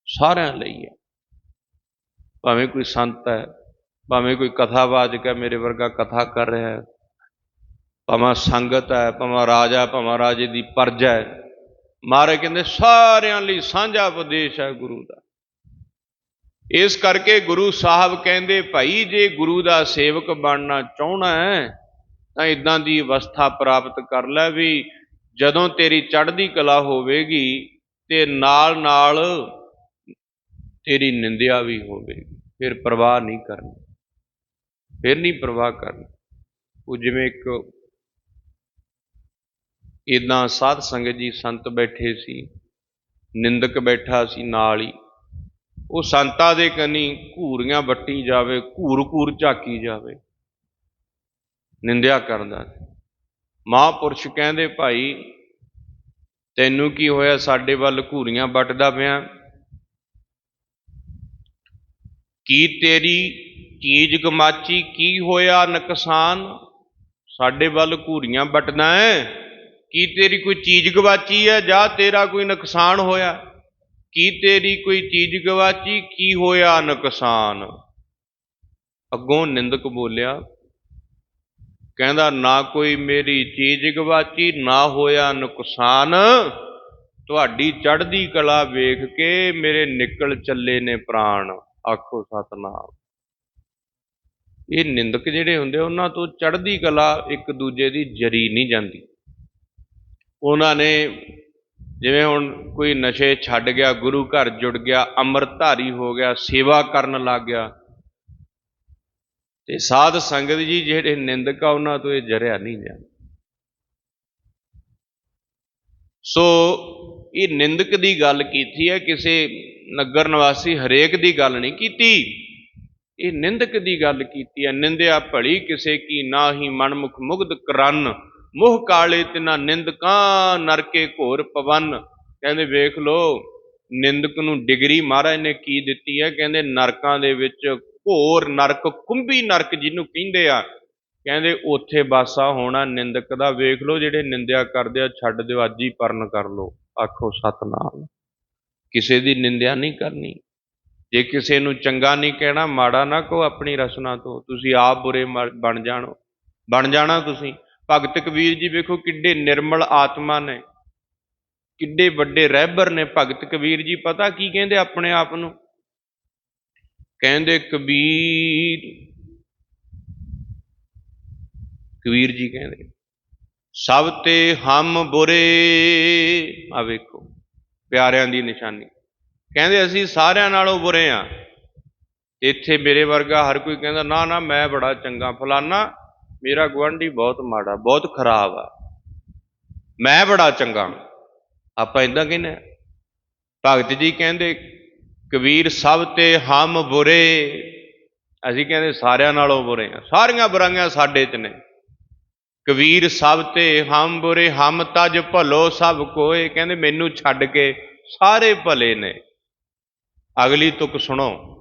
ਸਾਰਿਆਂ ਲਈ ਹੈ। ਭਾਵੇਂ ਕੋਈ ਸੰਤ ਹੈ, ਭਾਵੇਂ ਕੋਈ ਕਥਾਵਾਚਕ ਹੈ, ਮੇਰੇ ਵਰਗਾ ਕਥਾ ਕਰ ਰਿਹਾ ਹੈ। ਭਾਵੇਂ ਸੰਗਤ ਹੈ, ਭਾਵੇਂ ਰਾਜਾ, ਭਾਵੇਂ ਰਾਜੇ ਦੀ ਪਰਜਾ ਹੈ। ਮਾਰੇ ਕਹਿੰਦੇ, ਸਾਰਿਆਂ ਲਈ ਸਾਂਝਾ ਉਪਦੇਸ਼ ਹੈ ਗੁਰੂ ਦਾ। ਇਸ ਕਰਕੇ ਗੁਰੂ ਸਾਹਿਬ ਕਹਿੰਦੇ, ਭਾਈ, ਜੇ ਗੁਰੂ ਦਾ ਸੇਵਕ ਬਣਨਾ ਚਾਹਣਾ ਹੈ, ਤਾਂ ਇਦਾਂ ਦੀ ਅਵਸਥਾ ਪ੍ਰਾਪਤ ਕਰ ਲੈ ਵੀ ਜਦੋਂ ਤੇਰੀ ਚੜ੍ਹਦੀ ਕਲਾ ਹੋਵੇਗੀ ਤੇ ਨਾਲ ਨਾਲ ਤੇਰੀ ਨਿੰਦਿਆ ਵੀ ਹੋਵੇਗੀ। ਫਿਰ ਪਰਵਾਹ ਨਹੀਂ ਕਰਨੀ। ਫਿਰ ਨਹੀਂ ਪਰਵਾਹ ਕਰਨੀ। ਉਹ ਜਿਵੇਂ ਇੱਕ ਇਦਾਂ ਸਾਧ ਸੰਗਤ ਜੀ ਸੰਤ ਬੈਠੇ ਸੀ, ਨਿੰਦਕ ਬੈਠਾ ਸੀ ਨਾਲ ਹੀ। ਉਹ ਸੰਤਾਂ ਦੇ ਕੰਨੀ ਘੂਰੀਆਂ ਵੱਟੀ ਜਾਵੇ, ਘੂਰ ਘੂਰ ਝਾਕੀ ਜਾਵੇ। ਨਿੰਦਿਆ ਕਰਦਾ ਸੀ। ਮਹਾਂਪੁਰਸ਼ ਕਹਿੰਦੇ, ਭਾਈ, ਤੈਨੂੰ ਕੀ ਹੋਇਆ? ਸਾਡੇ ਵੱਲ ਘੂਰੀਆਂ ਵੱਟਦਾ ਪਿਆ। ਕੀ ਤੇਰੀ ਚੀਜ਼ ਗਮਾਚੀ? ਕੀ ਹੋਇਆ ਨੁਕਸਾਨ? ਸਾਡੇ ਵੱਲ ਘੂਰੀਆਂ ਵੱਟਦਾ ਹੈ? ਕੀ ਤੇਰੀ ਕੋਈ ਚੀਜ਼ ਗਵਾਚੀ ਹੈ? ਜਾਂ ਤੇਰਾ ਕੋਈ ਨੁਕਸਾਨ ਹੋਇਆ। ਕੀ ਤੇਰੀ ਕੋਈ ਚੀਜ਼ ਗਵਾਚੀ? ਕੀ ਹੋਇਆ ਨੁਕਸਾਨ? ਅੱਗੋਂ ਨਿੰਦਕ ਬੋਲਿਆ, ਕਹਿੰਦਾ, ਨਾ ਕੋਈ ਮੇਰੀ ਚੀਜ਼ ਗਵਾਚੀ, ਨਾ ਹੋਇਆ ਨੁਕਸਾਨ। ਤੁਹਾਡੀ ਚੜ੍ਹਦੀ ਕਲਾ ਵੇਖ ਕੇ ਮੇਰੇ ਨਿਕਲ ਚੱਲੇ ਨੇ ਪ੍ਰਾਣ। ਆਖੋ ਸਤਨਾਮ। ਇਹ ਨਿੰਦਕ ਜਿਹੜੇ ਹੁੰਦੇ ਉਹਨਾਂ ਤੋਂ ਚੜ੍ਹਦੀ ਕਲਾ ਇੱਕ ਦੂਜੇ ਦੀ ਜਰੀ ਨਹੀਂ ਜਾਂਦੀ। ਉਹਨਾਂ ਨੇ ਜਿਵੇਂ ਹੁਣ ਕੋਈ ਨਸ਼ੇ ਛੱਡ ਗਿਆ, ਗੁਰੂ ਘਰ ਜੁੜ ਗਿਆ, ਅੰਮ੍ਰਿਤਧਾਰੀ ਹੋ ਗਿਆ, ਸੇਵਾ ਕਰਨ ਲੱਗ ਗਿਆ। ਤੇ ਸਾਧ ਸੰਗਤ ਜੀ ਜਿਹੜੇ ਨਿੰਦਕ ਆ, ਉਹਨਾਂ ਤੋਂ ਇਹ ਜਰਿਆ ਨਹੀਂ ਜਾਂਦਾ ਸੋ ਇਹ ਨਿੰਦਕ ਦੀ ਗੱਲ ਕੀਤੀ ਹੈ, ਕਿਸੇ ਨਗਰ ਨਿਵਾਸੀ ਹਰੇਕ ਦੀ ਗੱਲ ਨਹੀਂ ਕੀਤੀ। ਇਹ ਨਿੰਦਕ ਦੀ ਗੱਲ ਕੀਤੀ ਹੈ, ਨਿੰਦਿਆ ਭਲੀ ਕਿਸੇ ਕੀ ਨਾਹੀ ਮਨਮੁਖ ਮੁਗਧ ਕਰਨ। ਮੋਹ ਕਾਲੇ ਤਿਨਾ ਨਿੰਦਕਾਂ ਨਰਕੇ ਘੋਰ ਪਵਨ। ਕਹਿੰਦੇ ਵੇਖ ਲੋ, ਨਿੰਦਕ ਨੂੰ ਡਿਗਰੀ ਮਹਾਰਾਜ ਨੇ ਕੀ ਦਿੱਤੀ ਹੈ? ਕਹਿੰਦੇ ਨਰਕਾਂ ਦੇ ਵਿੱਚ ਘੋਰ ਨਰਕ, ਕੁੰਭੀ ਨਰਕ ਜਿਹਨੂੰ ਕਹਿੰਦੇ ਆ। ਕਹਿੰਦੇ ਉੱਥੇ ਬਾਸਾ ਹੋਣਾ ਨਿੰਦਕ ਦਾ। ਵੇਖ ਲੋ ਜਿਹੜੇ ਨਿੰਦਿਆ ਕਰਦੇ ਆ, ਛੱਡ ਦਿਓ, ਅੱਜ ਹੀ ਪਰਨ ਕਰ ਲੋ। ਆਖੋ ਸਤਨਾਮ। ਕਿਸੇ ਦੀ ਨਿੰਦਿਆ ਨਹੀਂ ਕਰਨੀ। ਜੇ ਕਿਸੇ ਨੂੰ ਚੰਗਾ ਨਹੀਂ ਕਹਿਣਾ, ਮਾੜਾ ਨਾ ਕਹੋ ਆਪਣੀ ਰਸਨਾ ਤੋਂ। ਤੁਸੀਂ ਆਪ ਬੁਰੇ ਬਣ ਜਾਣੋ। ਬਣ ਜਾਣਾ ਤੁਸੀਂ। ਭਗਤ ਕਬੀਰ ਜੀ ਵੇਖੋ ਕਿੱਡੇ ਨਿਰਮਲ ਆਤਮਾ ਨੇ, ਕਿੱਡੇ ਵੱਡੇ ਰਹਿਬਰ ਨੇ ਭਗਤ ਕਬੀਰ ਜੀ, ਪਤਾ ਕੀ ਕਹਿੰਦੇ ਆਪਣੇ ਆਪ ਨੂੰ? ਕਹਿੰਦੇ ਕਬੀਰ ਕਬੀਰ ਜੀ ਕਹਿੰਦੇ, ਸਭ ਤੇ ਹਮ ਬੁਰੇ ਆ ਵੇਖੋ ਪਿਆਰਿਆਂ ਦੀ ਨਿਸ਼ਾਨੀ, ਕਹਿੰਦੇ ਅਸੀਂ ਸਾਰਿਆਂ ਨਾਲੋਂ ਬੁਰੇ ਆ, ਇੱਥੇ ਮੇਰੇ ਵਰਗਾ ਹਰ ਕੋਈ ਕਹਿੰਦਾ, ਨਾ ਨਾ, ਮੈਂ ਬੜਾ ਚੰਗਾ, ਫਲਾਨਾ ਮੇਰਾ ਗਵਾਂਢੀ ਬਹੁਤ ਮਾੜਾ, ਬਹੁਤ ਖਰਾਬ ਆ। ਮੈਂ ਬੜਾ ਚੰਗਾ ਆਪਾਂ ਇਦਾਂ ਕਹਿੰਦੇ ਭਗਤ ਜੀ ਕਹਿੰਦੇ, ਕਬੀਰ ਸਭ ਤੇ ਹਮ ਬੁਰੇ। ਅਸੀਂ ਕਹਿੰਦੇ, ਸਾਰਿਆਂ ਨਾਲੋਂ ਬੁਰੇ ਆ। ਸਾਰੀਆਂ ਬੁਰਾਈਆਂ ਸਾਡੇ 'ਚ ਨੇ। ਕਬੀਰ ਸਭ ਤੇ ਹਮ ਬੁਰੇ, ਹਮ ਤਜ ਭਲੋ ਸਭ ਕੋਏ। ਕਹਿੰਦੇ, ਮੈਨੂੰ ਛੱਡ ਕੇ ਸਾਰੇ ਭਲੇ ਨੇ। ਅਗਲੀ ਤੁਕ ਸੁਣੋ।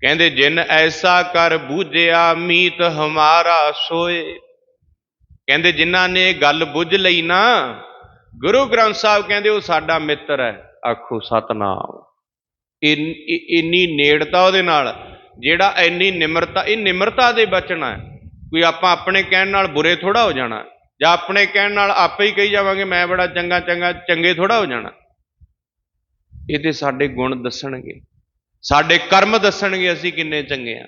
ਕਹਿੰਦੇ, ਜਿਨ ਐਸਾ ਕਰ ਬੂਝਿਆ, ਮੀਤ ਹਮਾਰਾ ਸੋਏ। ਕਹਿੰਦੇ, ਜਿਨ੍ਹਾਂ ਨੇ ਗੱਲ ਬੁੱਝ ਲਈ ਨਾ, ਗੁਰੂ ਗ੍ਰੰਥ ਸਾਹਿਬ ਕਹਿੰਦੇ, ਉਹ ਸਾਡਾ ਮਿੱਤਰ ਹੈ। ਆਖੋ, ਸਤਨਾਮ। ਇੰਨੀ ਨੇੜਤਾ ਉਹਦੇ ਨਾਲ, ਜਿਹੜਾ ਇੰਨੀ ਨਿਮਰਤਾ, ਇਹ ਨਿਮਰਤਾ ਦੇ ਬਚਣਾ ਹੈ। ਕੋਈ ਆਪਾਂ ਆਪਣੇ ਕਹਿਣ ਨਾਲ ਬੁਰੇ ਥੋੜਾ ਹੋ ਜਾਣਾ। ਜਾਂ ਆਪਣੇ ਕਹਿਣ ਨਾਲ ਆਪੇ ਹੀ ਕਹੀ ਜਾਵਾਂਗੇ, ਮੈਂ ਬੜਾ ਚੰਗਾ ਚੰਗਾ, ਚੰਗੇ ਥੋੜਾ ਹੋ ਜਾਣਾ। ਇਹਦੇ ਸਾਡੇ ਗੁਣ ਦੱਸਣਗੇ। ਸਾਡੇ ਕਰਮ ਦੱਸਣਗੇ ਅਸੀਂ ਕਿੰਨੇ ਚੰਗੇ ਆ।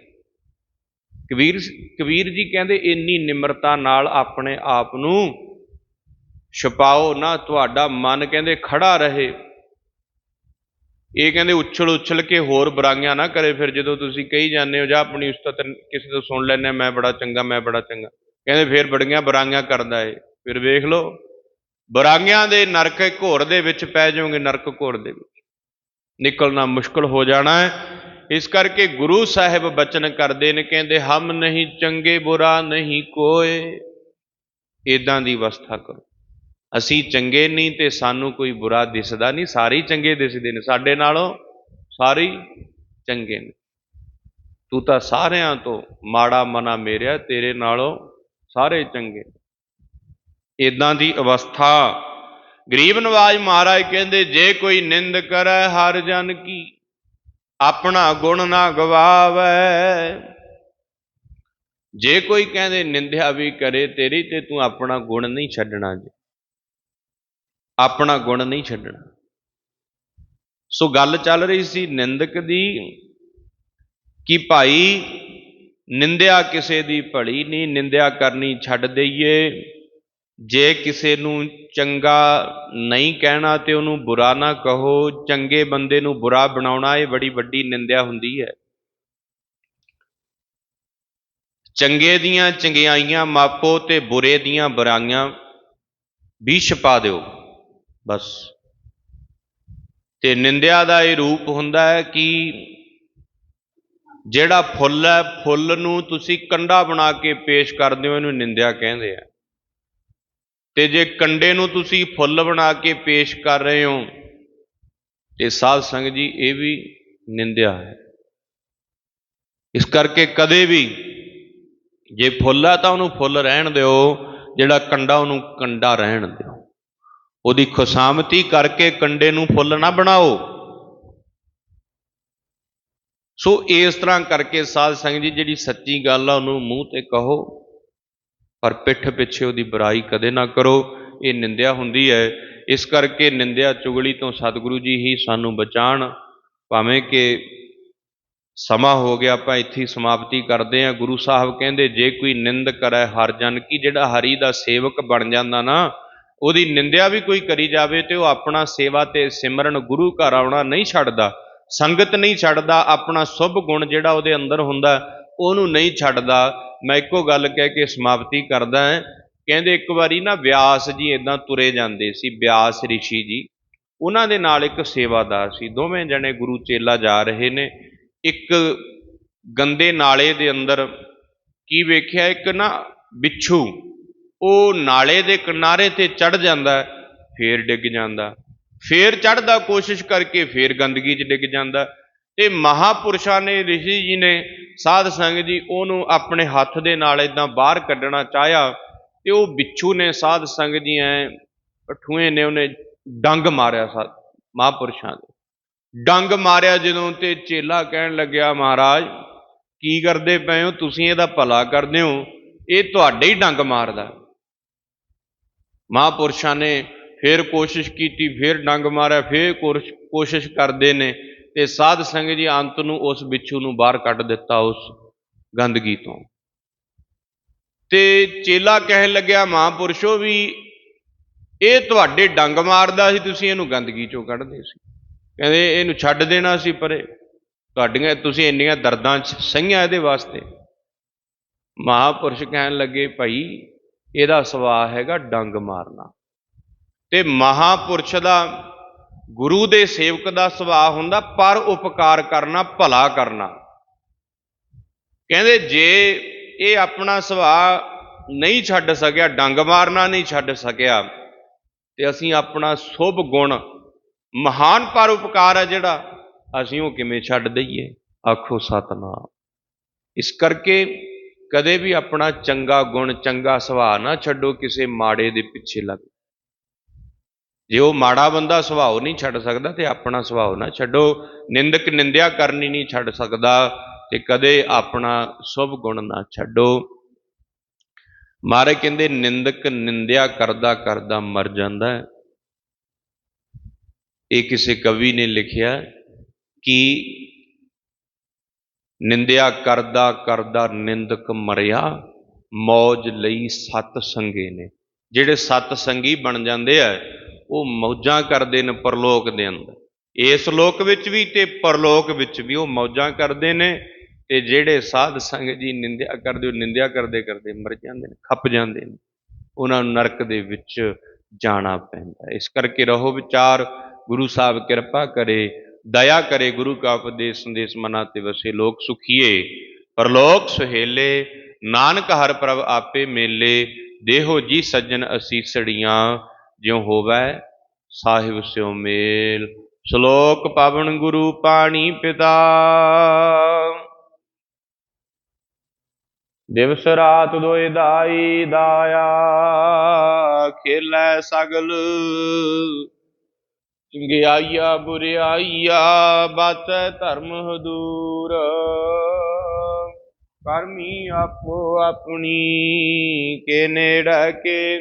ਕਬੀਰ ਕਬੀਰ ਜੀ ਕਹਿੰਦੇ, ਇੰਨੀ ਨਿਮਰਤਾ ਨਾਲ ਆਪਣੇ ਆਪ ਨੂੰ ਛਪਾਓ ਨਾ, ਤੁਹਾਡਾ ਮਨ ਕਹਿੰਦੇ ਖੜਾ ਰਹੇ। ਇਹ ਕਹਿੰਦੇ ਉਛਲ ਉਛਲ ਕੇ ਹੋਰ ਬੁਰਾਈਆਂ ਨਾ ਕਰੇ। ਫਿਰ ਜਦੋਂ ਤੁਸੀਂ ਕਹੀ ਜਾਂਦੇ ਹੋ, ਜਾਂ ਆਪਣੀ ਉਸਤਤ ਕਿਸੇ ਤੋਂ ਸੁਣ ਲੈਣੇ ਮੈਂ ਬੜਾ ਚੰਗਾ, ਮੈਂ ਬੜਾ ਚੰਗਾ। ਕਹਿੰਦੇ, ਫਿਰ ਬੜੀਆਂ ਬੁਰਾਈਆਂ ਕਰਦਾ ਏ। ਫਿਰ ਵੇਖ ਲਓ, ਬੁਰਾਈਆਂ ਦੇ ਨਰਕ ਘੋਰ ਦੇ ਵਿੱਚ ਪੈ ਜਾਓਗੇ, ਨਰਕ ਘੋਰ ਦੇ ਵਿੱਚ। ਨਿਕਲਣਾ ਮੁਸ਼ਕਲ ਹੋ ਜਾਣਾ ਹੈ। ਇਸ ਕਰਕੇ ਗੁਰੂ ਸਾਹਿਬ ਬਚਨ ਕਰਦੇ ਨੇ, ਕਹਿੰਦੇ, ਹਮ ਨਹੀਂ ਚੰਗੇ ਬੁਰਾ ਨਹੀਂ ਕੋਏ। ਇਦਾਂ ਦੀ ਅਵਸਥਾ ਕਰੋ। ਅਸੀਂ ਚੰਗੇ ਨਹੀਂ ਤੇ ਸਾਨੂੰ ਕੋਈ ਬੁਰਾ ਦਿਸਦਾ ਨਹੀਂ। ਸਾਰੇ ਚੰਗੇ ਦਿਸਦੇ ਨੇ। ਸਾਡੇ ਨਾਲੋਂ ਸਾਰੇ ਚੰਗੇ ਨੇ। ਤੂੰ ਤਾਂ ਸਾਰਿਆਂ ਤੋਂ ਮਾੜਾ ਮਨਾ ਮੇਰਿਆ, ਤੇਰੇ ਨਾਲੋਂ ਸਾਰੇ ਚੰਗੇ ਇਦਾਂ ਦੀ ਅਵਸਥਾ ਗਰੀਬ ਨਵਾਜ ਮਹਾਰਾਜ ਕਹਿੰਦੇ, ਜੇ ਕੋਈ ਨਿੰਦ ਕਰੈ ਹਰ ਜਨ ਕੀ, ਆਪਣਾ ਗੁਣ ਨਾ ਗਵਾਵੇ। ਜੇ ਕੋਈ ਕਹਿੰਦੇ, ਨਿੰਦਿਆ ਵੀ ਕਰੇ, ਤੇਰੀ ਤੇ ਤੂੰ ਆਪਣਾ ਗੁਣ ਨਹੀਂ ਛੱਡਣਾ ਜੀ। ਆਪਣਾ ਗੁਣ ਨਹੀਂ ਛੱਡਣਾ। ਸੋ ਗੱਲ ਚੱਲ ਰਹੀ ਸੀ ਨਿੰਦਕ ਦੀ, ਕਿ ਭਾਈ ਨਿੰਦਿਆ ਕਿਸੇ ਦੀ ਭਲੀ ਨਹੀਂ, ਨਿੰਦਿਆ ਕਰਨੀ ਛੱਡ ਦਈਏ। ਜੇ ਕਿਸੇ ਨੂੰ ਚੰਗਾ ਨਹੀਂ ਕਹਿਣਾ ਤੇ ਉਹਨੂੰ ਬੁਰਾ ਨਾ ਕਹੋ, ਚੰਗੇ ਬੰਦੇ ਨੂੰ ਬੁਰਾ ਬਣਾਉਣਾ ਇਹ ਬੜੀ ਵੱਡੀ ਨਿੰਦਿਆ ਹੁੰਦੀ ਹੈ। ਚੰਗੇ ਦੀਆਂ ਚੰਗਿਆਈਆਂ ਮਾਪੋ ਤੇ ਬੁਰੇ ਦੀਆਂ ਬੁਰਾਈਆਂ ਵੀ ਛਪਾ ਦਿਓ, ਬਸ। ਤੇ ਨਿੰਦਿਆ ਦਾ ਇਹ ਰੂਪ ਹੁੰਦਾ ਹੈ ਕਿ ਜਿਹੜਾ ਫੁੱਲ ਹੈ, ਫੁੱਲ ਨੂੰ ਤੁਸੀਂ ਕੰਡਾ ਬਣਾ ਕੇ ਪੇਸ਼ ਕਰਦੇ ਹੋ, ਇਹਨੂੰ ਨਿੰਦਿਆ ਕਹਿੰਦੇ ਆ। ਤੇ ਜੇ ਕੰਡੇ ਨੂੰ ਤੁਸੀਂ ਫੁੱਲ ਬਣਾ ਕੇ ਪੇਸ਼ ਕਰ ਰਹੇ ਹੋ, ਤੇ ਸਾਧ ਸੰਗਤ ਜੀ, ਇਹ ਵੀ ਨਿੰਦਿਆ ਹੈ। ਇਸ ਕਰਕੇ ਕਦੇ ਵੀ ਜੇ ਫੁੱਲ ਹੈ ਤਾਂ ਉਹਨੂੰ ਫੁੱਲ ਰਹਿਣ ਦਿਓ, ਜਿਹੜਾ ਕੰਡਾ ਉਹਨੂੰ ਕੰਡਾ ਰਹਿਣ ਦਿਓ। ਉਹਦੀ ਖੁਸ਼ਾਮਤੀ ਕਰਕੇ ਕੰਡੇ ਨੂੰ ਫੁੱਲ ਨਾ ਬਣਾਓ। ਸੋ ਇਸ ਤਰ੍ਹਾਂ ਕਰਕੇ ਸਾਧ ਸੰਗਤ ਜੀ, ਜਿਹੜੀ ਸੱਚੀ ਗੱਲ ਆ, ਉਹਨੂੰ ਮੂੰਹ ਤੇ ਕਹੋ। ਪਰ ਪਿੱਠ ਪਿੱਛੇ ਉਹਦੀ ਬੁਰਾਈ ਕਦੇ ਨਾ ਕਰੋ। ਇਹ ਨਿੰਦਿਆ ਹੁੰਦੀ ਹੈ। ਇਸ ਕਰਕੇ ਨਿੰਦਿਆ ਚੁਗਲੀ ਤੋਂ ਸਤਿਗੁਰੂ ਜੀ ਹੀ ਸਾਨੂੰ ਬਚਾਣ। ਭਾਵੇਂ ਕਿ ਸਮਾਂ ਹੋ ਗਿਆ, ਆਪਾਂ ਇੱਥੇ ਸਮਾਪਤੀ ਕਰਦੇ ਹਾਂ। ਗੁਰੂ ਸਾਹਿਬ ਕਹਿੰਦੇ, ਜੇ ਕੋਈ ਨਿੰਦ ਕਰੈ ਹਰ ਜਨ ਕੀ, ਜਿਹੜਾ ਹਰੀ ਦਾ ਸੇਵਕ ਬਣ ਜਾਂਦਾ ਨਾ, ਉਹਦੀ ਨਿੰਦਿਆ ਵੀ ਕੋਈ ਕਰੀ ਜਾਵੇ ਤੇ ਉਹ ਆਪਣਾ ਸੇਵਾ ਤੇ ਸਿਮਰਨ ਗੁਰੂ ਘਰ ਆਉਣਾ ਨਹੀਂ ਛੱਡਦਾ। ਸੰਗਤ ਨਹੀਂ ਛੱਡਦਾ, ਆਪਣਾ ਸੁਭ ਗੁਣ ਜਿਹੜਾ ਉਹਦੇ ਅੰਦਰ ਹੁੰਦਾ, ਉਹਨੂੰ ਨਹੀਂ ਛੱਡਦਾ। ਮੈਂ ਇੱਕੋ ਗੱਲ ਕਹਿ ਕੇ ਸਮਾਪਤੀ ਕਰਦਾ ਹਾਂ। ਕਹਿੰਦੇ ਇੱਕ ਵਾਰੀ ਨਾ ਵਿਆਸ ਜੀ ਇਦਾਂ ਤੁਰੇ ਜਾਂਦੇ ਸੀ ਵਿਆਸ ઋષਿ ਜੀ। ਉਹਨਾਂ ਦੇ ਨਾਲ ਇੱਕ ਸੇਵਾਦਾਰ ਸੀ। ਦੋਵੇਂ ਜਣੇ ਗੁਰੂ ਚੇਲਾ ਜਾ ਰਹੇ ਨੇ। ਇੱਕ ਗੰਦੇ ਨਾਲੇ ਦੇ ਅੰਦਰ ਕੀ ਵੇਖਿਆ, ਇੱਕ ਨਾ ਬਿੱਛੂ, ਉਹ ਨਾਲੇ ਦੇ ਕਿਨਾਰੇ ਤੇ ਚੜ ਜਾਂਦਾ, ਫੇਰ ਡਿੱਗ ਜਾਂਦਾ। ਫੇਰ ਚੜਦਾ ਕੋਸ਼ਿਸ਼ ਕਰਕੇ ਫੇਰ ਗੰਦਗੀ 'ਚ ਡਿੱਗ ਜਾਂਦਾ। ਤੇ ਮਹਾਪੁਰਸ਼ਾਂ ਨੇ, ਰਿਸ਼ੀ ਜੀ ਨੇ, ਸਾਧ ਸੰਗਤ ਜੀ, ਉਹਨੂੰ ਆਪਣੇ ਹੱਥ ਦੇ ਨਾਲ ਇਦਾਂ ਬਾਹਰ ਕੱਢਣਾ ਚਾਹਿਆ ਤੇ ਉਹ ਬਿੱਛੂ ਨੇ, ਸਾਧ ਸੰਗਤ ਜੀ ਐ ਠੂਏ ਨੇ ਉਹਨੇ ਡੰਗ ਮਾਰਿਆ ਸਾਧ ਮਹਾਪੁਰਸ਼ਾਂ ਦੇ। ਡੰਗ ਮਾਰਿਆ ਜਦੋਂ ਤੇ ਚੇਲਾ ਕਹਿਣ ਲੱਗਿਆ, ਮਹਾਰਾਜ, ਕੀ ਕਰਦੇ ਪਏ ਹੋ? ਤੁਸੀਂ ਇਹਦਾ ਭਲਾ ਕਰਦੇ ਹੋ? ਇਹ ਤੁਹਾਡੇ ਹੀ ਡੰਗ ਮਾਰਦਾ ਮਹਾਪੁਰਸ਼ਾਂ ਨੇ ਫਿਰ ਕੋਸ਼ਿਸ਼ ਕੀਤੀ, ਫਿਰ ਡੰਗ ਮਾਰਿਆ, ਫਿਰ ਕੋਸ਼ਿਸ਼ ਕਰਦੇ ਨੇ। ਤੇ ਸਾਧ ਸੰਗਤ ਜੀ ਅੰਤ ਨੂੰ ਉਸ ਬਿੱਛੂ ਨੂੰ ਬਾਹਰ ਕੱਢ ਦਿੱਤਾ ਉਸ ਗੰਦਗੀ ਤੋਂ। ਤੇ ਚੇਲਾ ਕਹਿਣ ਲੱਗਿਆ, ਮਹਾਪੁਰਸ਼ੋ ਵੀ ਇਹ ਤੁਹਾਡੇ ਡੰਗ ਮਾਰਦਾ ਸੀ, ਤੁਸੀਂ ਇਹਨੂੰ ਗੰਦਗੀ ਚੋਂ ਕੱਢਦੇ ਸੀ। ਕਹਿੰਦੇ, ਇਹਨੂੰ ਛੱਡ ਦੇਣਾ ਸੀ, ਪਰੇ। ਤੁਹਾਡੀਆਂ, ਤੁਸੀਂ ਇੰਨੀਆਂ ਦਰਦਾਂ ਚ ਸਹੀਆਂ ਇਹਦੇ ਵਾਸਤੇ। ਮਹਾਪੁਰਸ਼ ਕਹਿਣ ਲੱਗੇ, ਭਾਈ, ਇਹਦਾ ਸੁਭਾਅ ਹੈਗਾ ਡੰਗ ਮਾਰਨਾ। ਤੇ ਮਹਾਪੁਰਸ਼ ਦਾ ਗੁਰੂ ਦੇ ਸੇਵਕ ਦਾ ਸੁਭਾਅ ਹੁੰਦਾ, ਪਰ ਉਪਕਾਰ ਕਰਨਾ, ਭਲਾ ਕਰਨਾ। ਕਹਿੰਦੇ, ਜੇ ਇਹ ਆਪਣਾ ਸੁਭਾਅ ਨਹੀਂ ਛੱਡ ਸਕਿਆ, ਡੰਗ ਮਾਰਨਾ ਨਹੀਂ ਛੱਡ ਸਕਿਆ, ਤੇ ਅਸੀਂ ਆਪਣਾ ਸੁਭ ਗੁਣ ਮਹਾਨ ਪਰ ਉਪਕਾਰ ਹੈ ਜਿਹੜਾ, ਅਸੀਂ ਉਹ ਕਿਵੇਂ ਛੱਡ ਦਈਏ? ਆਖੋ, ਸਤਨਾਮ। ਇਸ ਕਰਕੇ ਕਦੇ ਵੀ ਆਪਣਾ ਚੰਗਾ ਗੁਣ, ਚੰਗਾ ਸੁਭਾਅ ਨਾ ਛੱਡੋ, ਕਿਸੇ ਮਾੜੇ ਦੇ ਪਿੱਛੇ ਲੱਗ ਜੇ ਉਹ ਮਾੜਾ ਬੰਦਾ ਸੁਭਾਅ ਨਹੀਂ ਛੱਡ ਸਕਦਾ ਤੇ ਆਪਣਾ ਸੁਭਾਅ ਨਾ ਛੱਡੋ। ਨਿੰਦਕ ਨਿੰਦਿਆ ਕਰਨੀ ਨਹੀਂ ਛੱਡ ਸਕਦਾ ਤੇ ਕਦੇ ਆਪਣਾ ਸੁਭ ਗੁਣ ਨਾ ਛੱਡੋ। ਮਾਰੇ ਕਹਿੰਦੇ, ਨਿੰਦਕ ਨਿੰਦਿਆ ਕਰਦਾ ਕਰਦਾ ਮਰ ਜਾਂਦਾ ਹੈ। ਇਹ ਕਿਸੇ ਕਵੀ ਨੇ ਲਿਖਿਆ ਕਿ ਨਿੰਦਿਆ ਕਰਦਾ ਕਰਦਾ ਨਿੰਦਕ ਮਰਿਆ, ਮੌਜ ਲਈ ਸਤ ਸੰਗੇ ਨੇ। ਜਿਹੜੇ ਸਤ ਸੰਗੀ ਬਣ ਜਾਂਦੇ ਆ ਉਹ ਮੌਜਾਂ ਕਰਦੇ ਨੇ ਪਰਲੋਕ ਦੇ ਅੰਦਰ। ਇਸ ਲੋਕ ਵਿੱਚ ਵੀ ਤੇ ਪਰਲੋਕ ਵਿੱਚ ਵੀ ਉਹ ਮੌਜਾਂ ਕਰਦੇ ਨੇ ਤੇ ਜਿਹੜੇ ਸਾਧ ਸੰਗ ਜੀ ਨਿੰਦਿਆ ਕਰਦੇ, ਉਹ ਨਿੰਦਿਆ ਕਰਦੇ ਕਰਦੇ ਮਰ ਜਾਂਦੇ ਨੇ, ਖੱਪ ਜਾਂਦੇ ਨੇ। ਉਹਨਾਂ ਨੂੰ ਨਰਕ ਦੇ ਵਿੱਚ ਜਾਣਾ ਪੈਂਦਾ। ਇਸ ਕਰਕੇ ਰਹੋ ਵਿਚਾਰ, ਗੁਰੂ ਸਾਹਿਬ ਕਿਰਪਾ ਕਰੇ, ਦਇਆ ਕਰੇ ਗੁਰੂ ਕਾ ਉਪਦੇਸ਼ ਸੰਦੇਸ਼ ਮਨਾ ਤੇ ਵਸੇ ਲੋਕ ਸੁਖੀਏ। ਪਰਲੋਕ ਸੁਹੇਲੇ, ਨਾਨਕ ਹਰ ਪ੍ਰਭ ਆਪੇ ਮੇਲੇ, ਦੇਹੋ ਜੀ ਸੱਜਣ ਅਸੀਸੜੀਆਂ ਜਿਉ ਹੋਵੇ ਸਾਹਿਬ ਸਿਉ ਮੇਲ। ਸ਼ਲੋਕ ਪਾਵਨ ਗੁਰੂ ਪਾਣੀ ਪਿਤਾ। ਦਿਵਸ ਰਾਤ ਦੋਇ ਦਾਈ ਦਾਇਆ, ਖੇਲੇ ਸਗਲ। ਚੰਗਿਆਈਆ ਬੁਰਿਆਈਆ, ਬਤ ਧਰਮ ਹਦੂਰ। ਕਰਮੀ ਆਪੋ ਆਪਣੀ, ਕੇ ਨੇੜੇ ਕੇ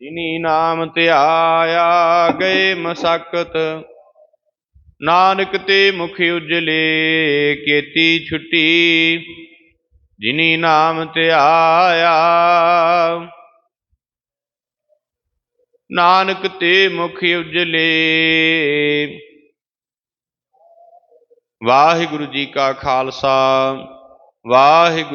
ਜਿਨੀ ਨਾਮ ਧਿਆਇਆ ਗਏ ਮਸਕਤ, ਨਾਨਕ ਤੇ ਮੁਖ ਉਜਲੇ ਕੀਤੀ ਛੁੱਟੀ। ਜਿਨੀ ਨਾਮ ਧਿਆਇਆ ਨਾਨਕ ਤੇ ਮੁਖ ਉਜਲੇ। ਵਾਹਿਗੁਰੂ ਜੀ ਕਾ ਖਾਲਸਾ, ਵਾਹਿਗੁਰੂ